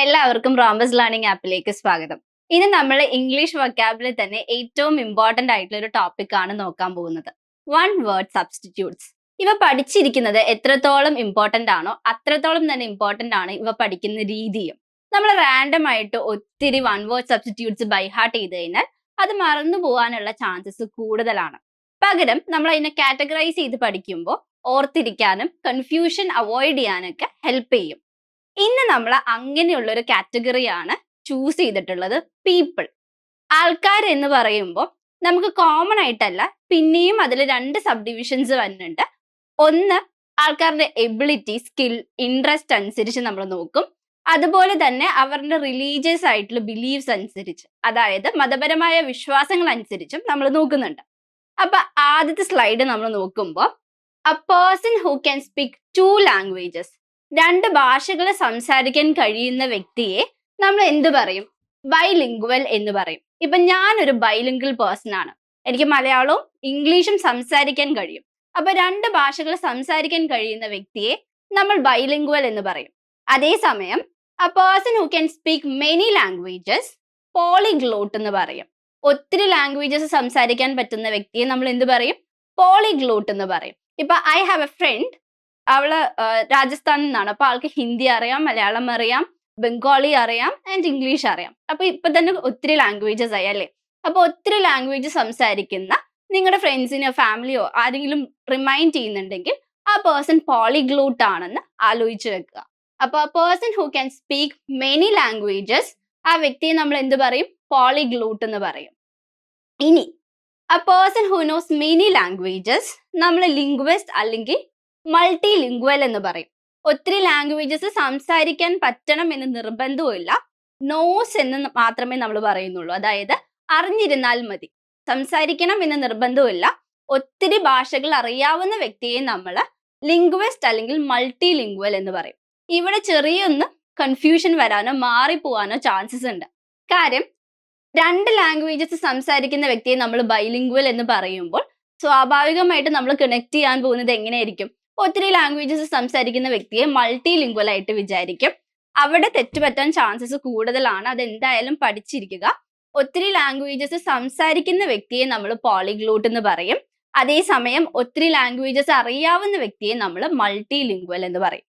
എല്ലാവർക്കും rhombus learning ആപ്പിലേക്ക് സ്വാഗതം. ഇനി നമ്മൾ ഇംഗ്ലീഷ് വൊക്കാബിലിൽ തന്നെ ഏറ്റവും ഇമ്പോർട്ടന്റ് ആയിട്ടുള്ള ഒരു ടോപ്പിക് ആണ് നോക്കാൻ പോകുന്നത്. വൺ വേർഡ് സബ്സ്റ്റിറ്റ്യൂട്ട്സ് ഇവ പഠിച്ചിരിക്കുന്നത് എത്രത്തോളം ഇമ്പോർട്ടന്റ് ആണോ അത്രത്തോളം തന്നെ ഇമ്പോർട്ടന്റ് ആണ് ഇവ പഠിക്കുന്ന രീതിയും. നമ്മൾ റാൻഡം ആയിട്ട് ഒത്തിരി one word substitutes by heart ചെയ്ത് കഴിഞ്ഞാൽ അത് മറന്നു പോകാനുള്ള ചാൻസസ് കൂടുതലാണ്. പകരം നമ്മൾ അതിനെ കാറ്റഗറൈസ് ചെയ്ത് പഠിക്കുമ്പോൾ ഓർത്തിരിക്കാനും കൺഫ്യൂഷൻ അവോയ്ഡ് ചെയ്യാനൊക്കെ ഹെൽപ്പ് ചെയ്യും. ഇന്ന് നമ്മൾ അങ്ങനെയുള്ള ഒരു കാറ്റഗറിയാണ് ചൂസ് ചെയ്തിട്ടുള്ളത് പീപ്പിൾ. ആൾക്കാർ എന്ന് പറയുമ്പോൾ നമുക്ക് കോമൺ ആയിട്ടല്ല പിന്നെയും അതിൽ രണ്ട് സബ് ഡിവിഷൻസ് വരുന്നുണ്ട് ഒന്ന് ആൾക്കാരുടെ എബിലിറ്റി സ്കിൽ ഇൻട്രസ്റ്റ് അനുസരിച്ച് നമ്മൾ നോക്കും. അതുപോലെ തന്നെ അവരുടെ റിലീജിയസ് ആയിട്ടുള്ള ബിലീവ്സ് അനുസരിച്ച് അതായത് മതപരമായ വിശ്വാസങ്ങൾ അനുസരിച്ചും നമ്മൾ നോക്കുന്നുണ്ട്. അപ്പൊ ആദ്യത്തെ സ്ലൈഡ് നമ്മൾ നോക്കുമ്പോൾ a person who can speak two languages രണ്ട് ഭാഷകൾ സംസാരിക്കാൻ കഴിയുന്ന വ്യക്തിയെ നമ്മൾ എന്ത് പറയും? ബൈലിംഗ്വൽ എന്ന് പറയും. ഇപ്പൊ ഞാനൊരു ബൈലിംഗ്വൽ പേഴ്സൺ ആണ്. എനിക്ക് മലയാളവും ഇംഗ്ലീഷും സംസാരിക്കാൻ കഴിയും. അപ്പൊ രണ്ട് ഭാഷകൾ സംസാരിക്കാൻ കഴിയുന്ന വ്യക്തിയെ നമ്മൾ ബൈലിംഗ്വൽ എന്ന് പറയും. അതേസമയം a person who can speak many languages polyglot എന്ന് പറയും. ഒത്തിരി ലാംഗ്വേജസ് സംസാരിക്കാൻ പറ്റുന്ന വ്യക്തിയെ നമ്മൾ എന്ത് പറയും? പോളിഗ്ലോട്ട് എന്ന് പറയും. ഇപ്പൊ ഐ ഹാവ് എ ഫ്രണ്ട് അവൾ രാജസ്ഥാനിൽ നിന്നാണ്. അപ്പൊ ആൾക്ക് ഹിന്ദി അറിയാം മലയാളം അറിയാം ബംഗാളി അറിയാം ആൻഡ് ഇംഗ്ലീഷ് അറിയാം. അപ്പൊ ഇപ്പൊ തന്നെ ഒത്തിരി ലാംഗ്വേജസ് ആയി അല്ലേ? അപ്പൊ ഒത്തിരി ലാംഗ്വേജ് സംസാരിക്കുന്ന നിങ്ങളുടെ ഫ്രണ്ട്സിനോ ഫാമിലിയോ ആരെങ്കിലും റിമൈൻഡ് ചെയ്യുന്നുണ്ടെങ്കിൽ ആ പേഴ്സൺ പോളിഗ്ലൂട്ട് ആണെന്ന് ആലോചിച്ച് വെക്കുക. അപ്പൊ ആ person who can speak many languages ആ വ്യക്തിയെ നമ്മൾ എന്ത് പറയും? പോളിഗ്ലൂട്ട് എന്ന് പറയും. ഇനി a person who knows many languages നമ്മൾ ലിംഗ്വിസ്റ്റ് അല്ലെങ്കിൽ മൾട്ടി ലിംഗ്വൽ എന്ന് പറയും. ഒത്തിരി ലാംഗ്വേജസ് സംസാരിക്കാൻ പറ്റണം എന്ന് നിർബന്ധവുമില്ല. നോസ് എന്ന് മാത്രമേ നമ്മൾ പറയുന്നുള്ളൂ. അതായത് അറിഞ്ഞിരുന്നാൽ മതി. സംസാരിക്കണം എന്ന് നിർബന്ധവുമില്ല. ഒത്തിരി ഭാഷകൾ അറിയാവുന്ന വ്യക്തിയെ നമ്മൾ ലിംഗ്വസ്റ്റ് അല്ലെങ്കിൽ മൾട്ടി ലിംഗ്വൽ എന്ന് പറയും. ഇവിടെ ചെറിയൊന്ന് കൺഫ്യൂഷൻ വരാനോ മാറിപ്പോവാനോ ചാൻസസ് ഉണ്ട്. കാര്യം രണ്ട് ലാംഗ്വേജസ് സംസാരിക്കുന്ന വ്യക്തിയെ നമ്മൾ ബൈലിംഗ്വൽ എന്ന് പറയുമ്പോൾ സ്വാഭാവികമായിട്ട് നമ്മൾ കണക്ട് ചെയ്യാൻ പോകുന്നത് എങ്ങനെയായിരിക്കും? ഒത്തിരി ലാംഗ്വേജസ് സംസാരിക്കുന്ന വ്യക്തിയെ മൾട്ടി ലിംഗ്വൽ ആയിട്ട് വിചാരിക്കും. അവിടെ തെറ്റുപറ്റാൻ ചാൻസസ് കൂടുതലാണ്. അതെന്തായാലും പഠിച്ചിരിക്കുക. ഒത്തിരി ലാംഗ്വേജസ് സംസാരിക്കുന്ന വ്യക്തിയെ നമ്മൾ പോളിഗ്ലോട്ട് എന്ന് പറയും. അതേസമയം ഒത്തിരി ലാംഗ്വേജസ് അറിയാവുന്ന വ്യക്തിയെ നമ്മൾ മൾട്ടി ലിംഗ്വൽ എന്ന് പറയും.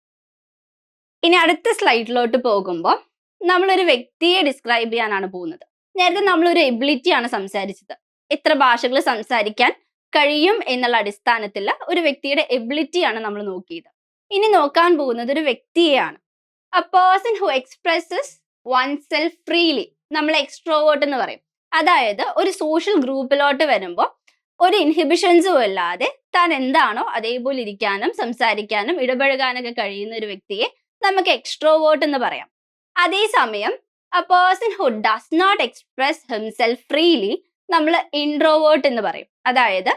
ഇനി അടുത്ത സ്ലൈഡിലോട്ട് പോകുമ്പോൾ നമ്മളൊരു വ്യക്തിയെ ഡിസ്ക്രൈബ് ചെയ്യാനാണ് പോകുന്നത്. നേരത്തെ നമ്മൾ ഒരു എബിലിറ്റി ആണ് സംസാരിച്ചത്. എത്ര ഭാഷകൾ സംസാരിക്കാൻ കഴിയും എന്നുള്ള അടിസ്ഥാനത്തിൽ ഒരു വ്യക്തിയുടെ എബിലിറ്റിയാണ് നമ്മൾ നോക്കിയത്. ഇനി നോക്കാൻ പോകുന്നത് ഒരു വ്യക്തിയെയാണ്. A person who expresses oneself freely നമ്മൾ എക്സ്ട്രോവേർട്ട് എന്ന് പറയും. അതായത് ഒരു സോഷ്യൽ ഗ്രൂപ്പിലോട്ട് വരുമ്പോൾ ഒരു ഇൻഹിബിഷൻസും ഇല്ലാതെ താൻ എന്താണോ അതേപോലെ ഇരിക്കാനും സംസാരിക്കാനും ഇടപഴകാനൊക്കെ കഴിയുന്ന ഒരു വ്യക്തിയെ നമുക്ക് എക്സ്ട്രോവേർട്ട് എന്ന് പറയാം. അതേസമയം a person who does not express himself freely നമ്മൾ ഇൻട്രോവേർട്ട് എന്ന് പറയും. അതായത്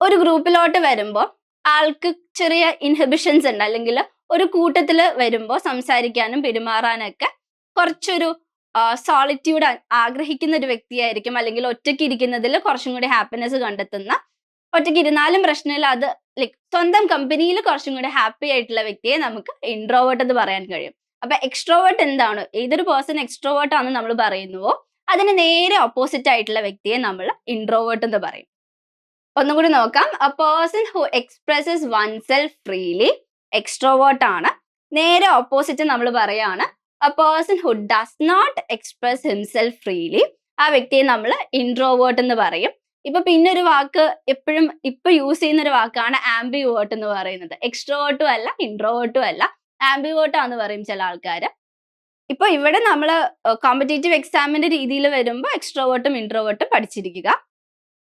ഒരു ഗ്രൂപ്പിലോട്ട് വരുമ്പോൾ ആൾക്ക് ചെറിയ ഇൻഹിബിഷൻസ് ഉണ്ട്. അല്ലെങ്കിൽ ഒരു കൂട്ടത്തിൽ വരുമ്പോൾ സംസാരിക്കാനും പെരുമാറാനൊക്കെ കുറച്ചൊരു സോളിറ്റ്യൂഡ് ആഗ്രഹിക്കുന്ന ഒരു വ്യക്തിയായിരിക്കും. അല്ലെങ്കിൽ ഒറ്റയ്ക്ക് ഇരിക്കുന്നതിൽ കുറച്ചും കൂടി ഹാപ്പിനെസ് കണ്ടെത്തുന്ന ഒറ്റയ്ക്ക് ഇരുന്നാലും പ്രശ്നമില്ല. അത് ലൈക് സ്വന്തം കമ്പനിയിൽ കുറച്ചും കൂടി ഹാപ്പി ആയിട്ടുള്ള വ്യക്തിയെ നമുക്ക് ഇൻട്രോവേർട്ട് എന്ന് പറയാൻ കഴിയും. അപ്പൊ എക്സ്ട്രോവേർട്ട് എന്താണ്? ഏതൊരു പേഴ്സൺ എക്സ്ട്രോവേർട്ട് ആണെന്ന് നമ്മൾ പറയുന്നുവോ അതിന് നേരെ ഓപ്പോസിറ്റ് ആയിട്ടുള്ള വ്യക്തിയെ നമ്മൾ ഇൻട്രോവേർട്ട് എന്ന് പറയും. ഒന്നും കൂടി നോക്കാം. A person who expresses oneself freely extrovert ആണ്. നേരെ ഓപ്പോസിറ്റ് നമ്മൾ പറയാണ്. A person who does not express himself freely ആ വ്യക്തിയെ നമ്മൾ ഇൻട്രോവേർട്ട് എന്ന് പറയും. ഇപ്പൊ പിന്നെ ഒരു വാക്ക് എപ്പോഴും ഇപ്പൊ യൂസ് ചെയ്യുന്ന ഒരു വാക്കാണ് ആംബിവേർട്ട് എന്ന് പറയുന്നത്. എക്സ്ട്രോവേർട്ടും അല്ല ഇൻട്രോവേർട്ടും അല്ല. ആംബിവേർട്ടാന്ന് പറയും ചില ആൾക്കാർ ഇപ്പൊ ഇവിടെ നമ്മൾ കോമ്പറ്റേറ്റീവ് എക്സാമിന്റെ രീതിയിൽ വരുമ്പോൾ എക്സ്ട്രോവേർട്ടും ഇൻട്രോവേർട്ടും പഠിച്ചിരിക്കുക.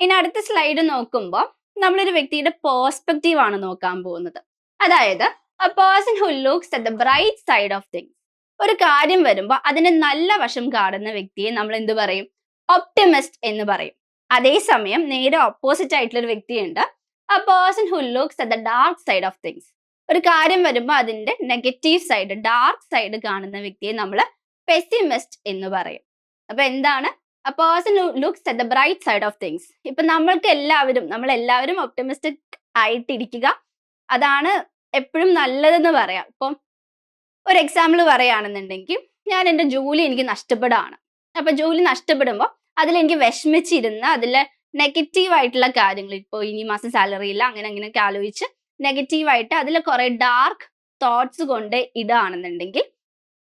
ഇനി അടുത്ത സ്ലൈഡ് നോക്കുമ്പോൾ നമ്മളൊരു വ്യക്തിയുടെ പേഴ്സ്പെക്റ്റീവ് ആണ് നോക്കാൻ പോകുന്നത്. അതായത് a person who looks at the bright side of things ഒരു കാര്യം വരുമ്പോൾ അതിന്റെ നല്ല വശം കാണുന്ന വ്യക്തിയെ നമ്മൾ എന്ത് പറയും? ഒപ്റ്റിമിസ്റ്റ് എന്ന് പറയും. അതേസമയം നേരെ ഓപ്പോസിറ്റ് ആയിട്ടുള്ള ഒരു വ്യക്തിയുണ്ട്. A person who looks at the dark side of things ഒരു കാര്യം വരുമ്പോൾ അതിന്റെ നെഗറ്റീവ് സൈഡ് ഡാർക്ക് സൈഡ് കാണുന്ന വ്യക്തിയെ നമ്മൾ പെസിമിസ്റ്റ് എന്ന് പറയും. അപ്പൊ എന്താണ്? A person looks at the bright side of things ഇപ്പൊ നമ്മൾക്ക് എല്ലാവരും നമ്മൾ എല്ലാവരും ഒപ്റ്റമിസ്റ്റിക് ആയിട്ടിരിക്കുക. അതാണ് എപ്പോഴും നല്ലതെന്ന് പറയാം. ഇപ്പം ഒരു എക്സാമ്പിൾ പറയുകയാണെന്നുണ്ടെങ്കിൽ ഞാൻ എന്റെ ജോലി എനിക്ക് നഷ്ടപ്പെടുകയാണ്. അപ്പൊ ജോലി നഷ്ടപ്പെടുമ്പോൾ അതിലെനിക്ക് വിഷമിച്ചിരുന്ന് അതിൽ നെഗറ്റീവ് ആയിട്ടുള്ള കാര്യങ്ങൾ ഇപ്പോൾ ഇനി മാസം സാലറി ഇല്ല അങ്ങനെ അങ്ങനെയൊക്കെ ആലോചിച്ച് നെഗറ്റീവായിട്ട് അതിൽ കുറെ ഡാർക്ക് തോട്ട്സ് കൊണ്ട് ഇടാണെന്നുണ്ടെങ്കിൽ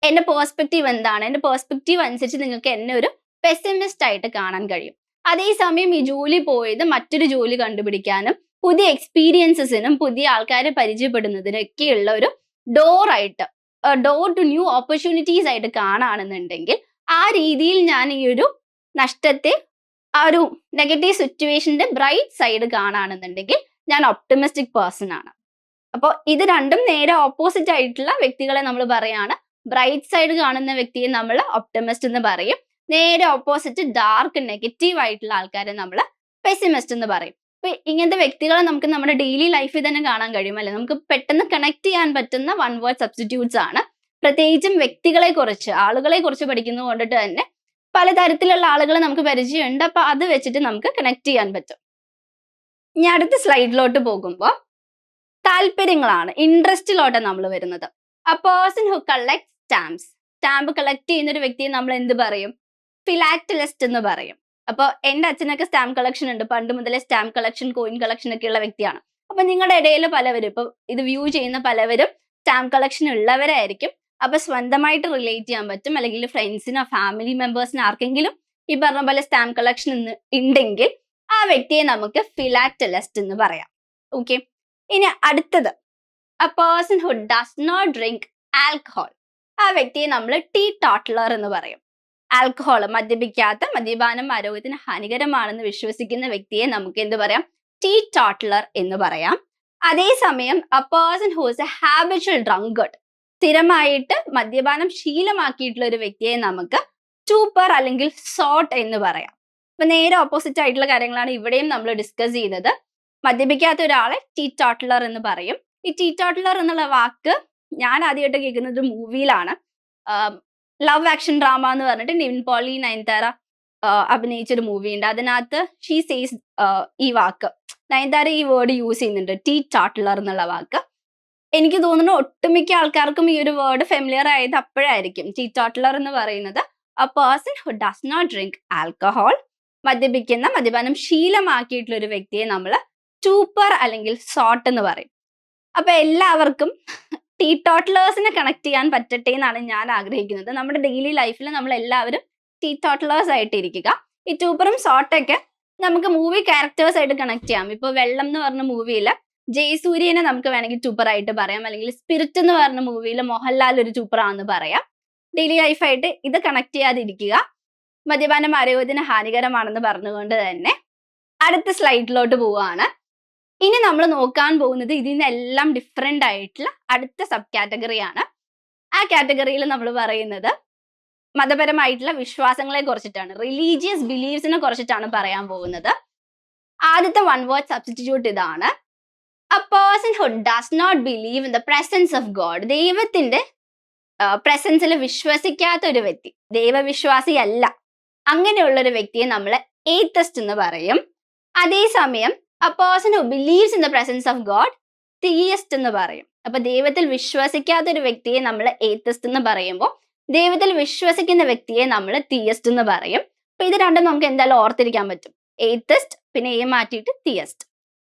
എന്റെ പേഴ്സ്പെക്റ്റീവ് എന്താണ്? എന്റെ പേഴ്സ്പെക്റ്റീവ് അനുസരിച്ച് നിങ്ങൾക്ക് എന്നെ ഒരു പെസിമിസ്റ്റ് ആയിട്ട് കാണാൻ കഴിയും. അതേസമയം ഈ ജോലി പോയത് മറ്റൊരു ജോലി കണ്ടുപിടിക്കാനും പുതിയ എക്സ്പീരിയൻസസിനും പുതിയ ആൾക്കാരെ പരിചയപ്പെടുന്നതിനും ഒക്കെയുള്ള ഒരു ഡോറായിട്ട് ഡോർ ടു ന്യൂ ഓപ്പർച്യൂണിറ്റീസ് ആയിട്ട് കാണുകയാണെന്നുണ്ടെങ്കിൽ ആ രീതിയിൽ ഞാൻ ഈ ഒരു നഷ്ടത്തെ ആ ഒരു നെഗറ്റീവ് സിറ്റുവേഷന്റെ ബ്രൈറ്റ് സൈഡ് കാണുകയാണെന്നുണ്ടെങ്കിൽ ഞാൻ ഒപ്റ്റമിസ്റ്റിക് പേഴ്സൺ ആണ്. അപ്പോൾ ഇത് രണ്ടും നേരെ ഓപ്പോസിറ്റ് ആയിട്ടുള്ള വ്യക്തികളെ നമ്മൾ പറയാണ്. ബ്രൈറ്റ് സൈഡ് കാണുന്ന വ്യക്തിയെ നമ്മൾ ഒപ്റ്റമിസ്റ്റ് എന്ന് പറയും. നേരെ ഓപ്പോസിറ്റ് ഡാർക്ക് നെഗറ്റീവ് ആയിട്ടുള്ള ആൾക്കാരെ നമ്മൾ പെസിമിസ്റ്റ് എന്ന് പറയും. അപ്പൊ ഇങ്ങനത്തെ വ്യക്തികളെ നമുക്ക് നമ്മുടെ ഡെയിലി ലൈഫിൽ തന്നെ കാണാൻ കഴിയും അല്ലെ? നമുക്ക് പെട്ടെന്ന് കണക്ട് ചെയ്യാൻ പറ്റുന്ന വൺ വേർഡ് സബ്സ്റ്റിറ്റ്യൂട്ട്സ് ആണ്. പ്രത്യേകിച്ചും വ്യക്തികളെ കുറിച്ച് ആളുകളെ കുറിച്ച് പഠിക്കുന്നത് കൊണ്ടിട്ട് തന്നെ പലതരത്തിലുള്ള ആളുകളെ നമുക്ക് പരിചയമുണ്ട്. അപ്പൊ അത് വെച്ചിട്ട് നമുക്ക് കണക്ട് ചെയ്യാൻ പറ്റും. ഇനി അടുത്ത സ്ലൈഡിലോട്ട് പോകുമ്പോൾ താല്പര്യങ്ങളാണ് ഇൻട്രസ്റ്റിലോട്ട് നമ്മൾ വരുന്നത്. A person who collect stamps stamp collect ചെയ്യുന്ന ഒരു വ്യക്തിയെ നമ്മൾ എന്ത് പറയും? ഫിലാറ്റലിസ്റ്റ് എന്ന് പറയും. അപ്പൊ എന്റെ അച്ഛനൊക്കെ സ്റ്റാമ്പ് കളക്ഷൻ ഉണ്ട്. പണ്ട് മുതലേ സ്റ്റാമ്പ് കളക്ഷൻ കോയിൻ കളക്ഷൻ ഒക്കെ ഉള്ള വ്യക്തിയാണ്. അപ്പൊ നിങ്ങളുടെ ഇടയിൽ പലവരും ഇപ്പൊ ഇത് വ്യൂ ചെയ്യുന്ന പലവരും സ്റ്റാമ്പ് കളക്ഷൻ ഉള്ളവരായിരിക്കും. അപ്പൊ സ്വന്തമായിട്ട് റിലേറ്റ് ചെയ്യാൻ പറ്റും. അല്ലെങ്കിൽ ഫ്രണ്ട്സിനോ ഫാമിലി മെമ്പേഴ്സിനോ ആർക്കെങ്കിലും ഈ പറഞ്ഞ പോലെ സ്റ്റാമ്പ് കളക്ഷൻ ഉണ്ടെങ്കിൽ ആ വ്യക്തിയെ നമുക്ക് ഫിലാറ്റലിസ്റ്റ് എന്ന് പറയാം. ഓക്കെ ഇനി അടുത്തത്. A person who does not drink alcohol ആ വ്യക്തിയെ നമ്മൾ ടീ ടോട്ട്ലർ എന്ന് പറയും. ആൽക്കഹോൾ മദ്യപിക്കാത്ത മദ്യപാനം ആരോഗ്യത്തിന് ഹാനികരമാണെന്ന് വിശ്വസിക്കുന്ന വ്യക്തിയെ നമുക്ക് എന്ത് പറയാം? ടീ ടോട്ട്ലർ എന്ന് പറയാം. അതേസമയം a person who is a habitual drunkard സ്ഥിരമായിട്ട് മദ്യപാനം ശീലമാക്കിയിട്ടുള്ള ഒരു വ്യക്തിയെ നമുക്ക് ടൂപ്പർ അല്ലെങ്കിൽ സോട്ട് എന്ന് പറയാം. അപ്പൊ നേരെ ഓപ്പോസിറ്റ് ആയിട്ടുള്ള കാര്യങ്ങളാണ് ഇവിടെയും നമ്മൾ ഡിസ്കസ് ചെയ്യുന്നത്. മദ്യപിക്കാത്ത ഒരാളെ ടീ ടോട്ട്ലർ എന്ന് പറയും. ഈ ടീ ടോട്ട്ലർ എന്നുള്ള വാക്ക് ഞാൻ ആദ്യമായിട്ട് കേൾക്കുന്നത് മൂവിയിലാണ്. ലവ് ആക്ഷൻ ഡ്രാമ എന്ന് പറഞ്ഞിട്ട് നിവിൻ പോളി നയൻതാര അഭിനയിച്ചൊരു മൂവി ഉണ്ട് അതിനകത്ത് ഷീ സേസ് ഈ വാക്ക്. നയൻതാര ഈ വേർഡ് യൂസ് ചെയ്യുന്നുണ്ട്. ടീ ടോട്ട്ലർ എന്നുള്ള വാക്ക്. എനിക്ക് തോന്നുന്നു ഒട്ടുമിക്ക ആൾക്കാർക്കും ഈ ഒരു വേർഡ് ഫെമിലിയർ ആയത് അപ്പോഴായിരിക്കും. ടീ ടോട്ട്ലർ എന്ന് പറയുന്നത് a person who does not drink alcohol മദ്യപിക്കുന്ന മദ്യപാനം ശീലമാക്കിയിട്ടുള്ള ഒരു വ്യക്തിയെ നമ്മൾ ടൂപ്പർ അല്ലെങ്കിൽ സോട്ട് എന്ന് പറയും. അപ്പൊ എല്ലാവർക്കും ടീ ടോട്ട്ലേഴ്സിനെ കണക്ട് ചെയ്യാൻ പറ്റട്ടെ എന്നാണ് ഞാൻ ആഗ്രഹിക്കുന്നത്. നമ്മുടെ ഡെയിലി ലൈഫിൽ നമ്മൾ എല്ലാവരും ടീ ടോട്ട്ലേഴ്സ് ആയിട്ട് ഇരിക്കുക ഈ ടൂപ്പറും സോട്ടൊക്കെ നമുക്ക് മൂവി ക്യാരക്ടേഴ്സ് ആയിട്ട് കണക്ട് ചെയ്യാം. ഇപ്പൊ വെള്ളം എന്ന് പറഞ്ഞ മൂവിയിൽ ജയസൂര്യനെ നമുക്ക് വേണമെങ്കിൽ ടൂപ്പർ ആയിട്ട് പറയാം. അല്ലെങ്കിൽ സ്പിരിറ്റ് എന്ന് പറഞ്ഞ മൂവിയിൽ മോഹൻലാൽ ഒരു ടൂപ്പറാണെന്ന് പറയാം. ഡെയിലി ലൈഫായിട്ട് ഇത് കണക്ട് ചെയ്യാതിരിക്കുക. മദ്യപാനം ആരോഗ്യത്തിന് ഹാനികരമാണെന്ന് പറഞ്ഞുകൊണ്ട് തന്നെ അടുത്ത സ്ലൈഡിലോട്ട് പോവുകയാണ്. ഇനി നമ്മൾ നോക്കാൻ പോകുന്നത് ഇതിൽ നിന്നെല്ലാം ഡിഫറെന്റ് ആയിട്ടുള്ള അടുത്ത സബ് കാറ്റഗറിയാണ് ആ കാറ്റഗറിയിൽ നമ്മൾ പറയുന്നത് മതപരമായിട്ടുള്ള വിശ്വാസങ്ങളെ കുറിച്ചിട്ടാണ്. റിലീജിയസ് ബിലീവ്സിനെ കുറിച്ചിട്ടാണ് പറയാൻ പോകുന്നത്. ആദ്യത്തെ വൺ വേർഡ് സബ്സ്റ്റിറ്റ്യൂട്ട് ഇതാണ്. A person who does not believe in the presence of God ദൈവത്തിന്റെ പ്രസൻസിൽ വിശ്വസിക്കാത്ത ഒരു വ്യക്തി. ദൈവവിശ്വാസിയല്ല. അങ്ങനെയുള്ള ഒരു വ്യക്തിയെ നമ്മൾ ഏത്തസ്റ്റ് എന്ന് പറയും. അതേസമയം a person who believes in the presence of God theist എന്ന് പറയും. അപ്പൊ ദൈവത്തിൽ വിശ്വസിക്കാത്ത ഒരു വ്യക്തിയെ നമ്മൾ ഏത്തസ്റ്റ് എന്ന് പറയുമ്പോൾ ദൈവത്തിൽ വിശ്വസിക്കുന്ന വ്യക്തിയെ നമ്മൾ തീയസ്റ്റ് എന്ന് പറയും. അപ്പൊ ഇത് രണ്ടും നമുക്ക് എന്തായാലും ഓർത്തിരിക്കാൻ പറ്റും. ഏത്തസ്റ്റ് പിന്നെ എ മാറ്റിയിട്ട് തിയസ്റ്റ്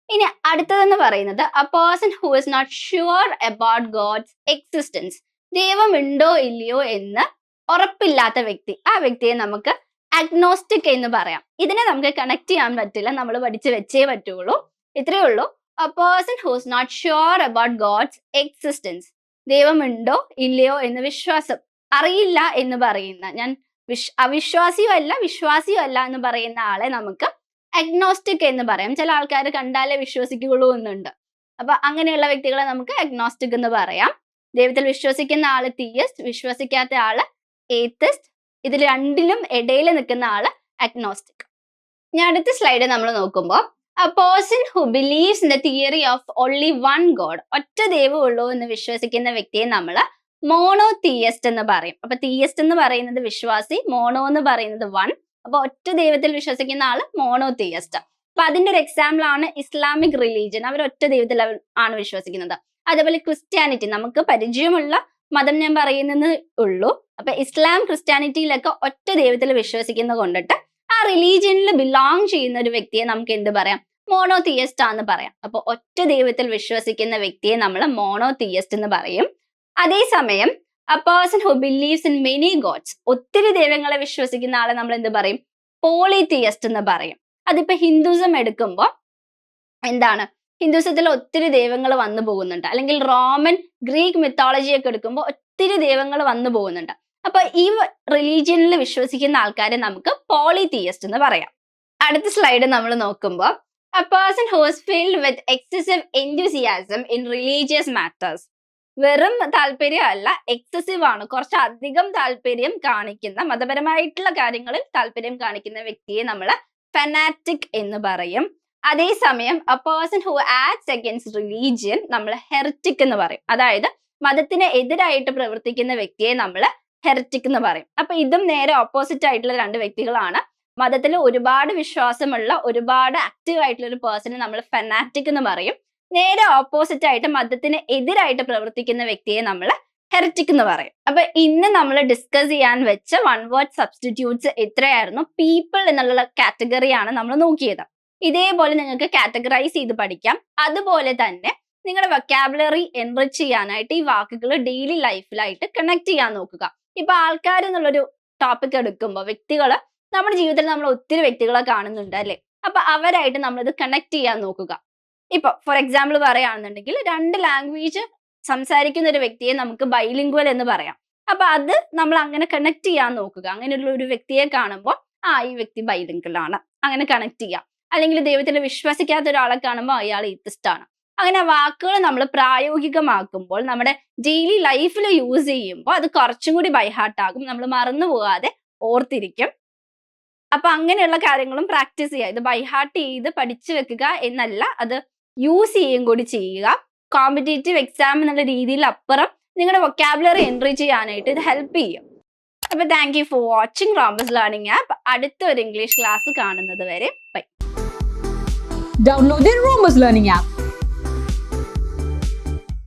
ഇനി അടുത്തതെന്ന് പറയുന്നത് a person who is not sure about God's existence ദൈവം ഉണ്ടോ ഇല്ലയോ എന്ന് ഉറപ്പില്ലാത്ത വ്യക്തി. ആ വ്യക്തിയെ നമുക്ക് അഗ്നോസ്റ്റിക് എന്ന് പറയാം. ഇതിനെ നമുക്ക് കണക്ട് ചെയ്യാൻ പറ്റില്ല. നമ്മൾ പഠിച്ച് വെച്ചേ പറ്റുള്ളൂ. ഇത്രയേ ഉള്ളൂ. A person who's not sure about God's existence ദൈവമുണ്ടോ? ഇല്ലയോ? എന്ന് വിശ്വാസം. അറിയില്ല എന്ന് പറയുന്ന ഞാൻ വിശ് വിശ്വാസിയോ അല്ല എന്ന് പറയുന്ന ആളെ നമുക്ക് അഗ്നോസ്റ്റിക് എന്ന് പറയാം. ചില ആൾക്കാർ കണ്ടാലേ വിശ്വസിക്കുകയുള്ളൂ എന്നുണ്ട്. അപ്പൊ അങ്ങനെയുള്ള വ്യക്തികളെ നമുക്ക് അഗ്നോസ്റ്റിക് എന്ന് പറയാം. ദൈവത്തിൽ വിശ്വസിക്കുന്ന ആൾ തീയസ്റ്റ് വിശ്വസിക്കാത്ത ആൾ ഏത്തസ്റ്റ് ഇതിൽ രണ്ടിലും ഇടയിൽ നിൽക്കുന്ന ആൾ അഗ്നോസ്റ്റിക് ഞാൻ അടുത്ത സ്ലൈഡ് നമ്മൾ നോക്കുമ്പോൾ a person who believes in the theory of only one God ഒറ്റ ദൈവം ഉള്ളൂ എന്ന് വിശ്വസിക്കുന്ന വ്യക്തിയെ നമ്മൾ മോണോ തീയസ്റ്റ് എന്ന് പറയും. അപ്പൊ തീയസ്റ്റ് എന്ന് പറയുന്നത് വിശ്വാസി മോണോ എന്ന് പറയുന്നത് വൺ അപ്പൊ ഒറ്റ ദൈവത്തിൽ വിശ്വസിക്കുന്ന ആൾ മോണോ തീയസ്റ്റ് അപ്പൊ അതിന്റെ ഒരു എക്സാമ്പിൾ ആണ് ഇസ്ലാമിക് റിലീജിയൻ അവർ ഒറ്റ ദൈവത്തിൽ ആണ് വിശ്വസിക്കുന്നത്. അതേപോലെ ക്രിസ്ത്യാനിറ്റി നമുക്ക് പരിചയമുള്ള മതം ഞാൻ പറയുന്നേ ഉള്ളൂ. അപ്പൊ ഇസ്ലാം ക്രിസ്ത്യാനിറ്റിയിലൊക്കെ ഒറ്റ ദൈവത്തിൽ വിശ്വസിക്കുന്ന കൊണ്ടിട്ട് ആ റിലീജിയനിൽ ബിലോങ് ചെയ്യുന്ന ഒരു വ്യക്തിയെ നമുക്ക് എന്ത് പറയാം? മോണോതിയസ്റ്റ് ആന്ന് പറയാം. അപ്പൊ ഒറ്റ ദൈവത്തിൽ വിശ്വസിക്കുന്ന വ്യക്തിയെ നമ്മൾ മോണോതിയസ്റ്റ് എന്ന് പറയും. അതേസമയം a person who believes in many gods ഒത്തിരി ദൈവങ്ങളെ വിശ്വസിക്കുന്ന ആളെ നമ്മൾ എന്ത് പറയും? പോളിതിയസ്റ്റ് എന്ന് പറയും. അതിപ്പോ ഹിന്ദുസം എടുക്കുമ്പോൾ എന്താണ്? ഹിന്ദുസത്തിൽ ഒത്തിരി ദൈവങ്ങൾ വന്നു പോകുന്നുണ്ട്. അല്ലെങ്കിൽ റോമൻ ഗ്രീക്ക് മിത്തോളജി ഒക്കെ എടുക്കുമ്പോൾ ഒത്തിരി ദൈവങ്ങൾ വന്നു പോകുന്നുണ്ട്. അപ്പൊ ഈ റിലീജിയനിൽ വിശ്വസിക്കുന്ന ആൾക്കാരെ നമുക്ക് പോളിതിയസ്റ്റ് എന്ന് പറയാം. അടുത്ത സ്ലൈഡ് നമ്മൾ നോക്കുമ്പോൾ a person whose filled with excessive enthusiasm in religious matters വെറും താല്പര്യമല്ല എക്സസീവ് ആണ്. കുറച്ച് അധികം താല്പര്യം കാണിക്കുന്ന മതപരമായിട്ടുള്ള കാര്യങ്ങളിൽ താല്പര്യം കാണിക്കുന്ന വ്യക്തിയെ നമ്മൾ ഫെനാറ്റിക് എന്ന് പറയും. അതേസമയം a person who acts against religion നമ്മൾ ഹെറിറ്റിക് എന്ന് പറയും. അതായത് മതത്തിന് എതിരായിട്ട് പ്രവർത്തിക്കുന്ന വ്യക്തിയെ നമ്മൾ ഹെറിറ്റിക് എന്ന് പറയും. അപ്പൊ ഇതും നേരെ ഓപ്പോസിറ്റ് ആയിട്ടുള്ള രണ്ട് വ്യക്തികളാണ്. മതത്തിൽ ഒരുപാട് വിശ്വാസമുള്ള ഒരുപാട് ആക്റ്റീവ് ആയിട്ടുള്ള ഒരു പേഴ്സണെ നമ്മൾ ഫെനാറ്റിക് എന്ന് പറയും. നേരെ ഓപ്പോസിറ്റ് ആയിട്ട് മതത്തിന് എതിരായിട്ട് പ്രവർത്തിക്കുന്ന വ്യക്തിയെ നമ്മൾ ഹെറിറ്റിക് എന്ന് പറയും. അപ്പൊ ഇന്ന് നമ്മൾ ഡിസ്കസ് ചെയ്യാൻ വെച്ച വൺ വേർഡ് സബ്സ്റ്റിറ്റ്യൂട്ട്സ് എത്രയായിരുന്നു? പീപ്പിൾ എന്നുള്ള കാറ്റഗറിയാണ് നമ്മൾ നോക്കിയത്. ഇതേപോലെ നിങ്ങൾക്ക് കാറ്റഗറൈസ് ചെയ്ത് പഠിക്കാം. അതുപോലെ തന്നെ നിങ്ങളുടെ വൊക്കാബുലറി എൻറിച്ച് ചെയ്യാനായിട്ട് ഈ വാക്കുകൾ ഡെയിലി ലൈഫിലായിട്ട് കണക്ട് ചെയ്യാൻ നോക്കുക. ഇപ്പൊ ആൾക്കാർ എന്നുള്ളൊരു ടോപ്പിക് എടുക്കുമ്പോൾ വ്യക്തികൾ നമ്മുടെ ജീവിതത്തിൽ നമ്മൾ ഒത്തിരി വ്യക്തികളെ കാണുന്നുണ്ട് അല്ലെ? അപ്പൊ അവരായിട്ട് നമ്മളിത് കണക്ട് ചെയ്യാൻ നോക്കുക. ഇപ്പൊ ഫോർ എക്സാമ്പിൾ പറയുകയാണെന്നുണ്ടെങ്കിൽ രണ്ട് ലാംഗ്വേജ് സംസാരിക്കുന്ന ഒരു വ്യക്തിയെ നമുക്ക് ബൈലിംഗ്വൽ എന്ന് പറയാം. അപ്പൊ അത് നമ്മൾ അങ്ങനെ കണക്ട് ചെയ്യാൻ നോക്കുക. അങ്ങനെയുള്ള ഒരു വ്യക്തിയെ കാണുമ്പോൾ ആ ഈ വ്യക്തി ബൈലിംഗ്വൽ ആണ്. അങ്ങനെ കണക്ട് ചെയ്യാം. അല്ലെങ്കിൽ ദൈവത്തിൽ വിശ്വസിക്കാത്ത ഒരാളെ കാണുമ്പോൾ അയാൾ ഇത്തിസ്റ്റാണ് അങ്ങനെ വാക്കുകൾ നമ്മൾ പ്രായോഗികമാക്കുമ്പോൾ നമ്മുടെ ഡെയിലി ലൈഫിൽ യൂസ് ചെയ്യുമ്പോൾ അത് കുറച്ചും കൂടി ബൈഹാർട്ടാകും നമ്മൾ മറന്നു പോകാതെ ഓർത്തിരിക്കും. അപ്പൊ അങ്ങനെയുള്ള കാര്യങ്ങളും പ്രാക്ടീസ് ചെയ്യുക. ഇത് ബൈഹാർട്ട് ചെയ്ത് പഠിച്ചു വെക്കുക എന്നല്ല അത് യൂസ് ചെയ്യുകയും കൂടി ചെയ്യുക. കോമ്പറ്റേറ്റീവ് എക്സാം എന്നുള്ള രീതിയിൽ അപ്പുറം നിങ്ങളുടെ വൊക്കാബുലറി എൻട്രി ചെയ്യാനായിട്ട് ഇത് ഹെൽപ്പ് ചെയ്യും. അപ്പൊ thank you for watching Romus learning app അടുത്ത ഒരു ഇംഗ്ലീഷ് ക്ലാസ് കാണുന്നത് വരെ bye Download the Romus Learning app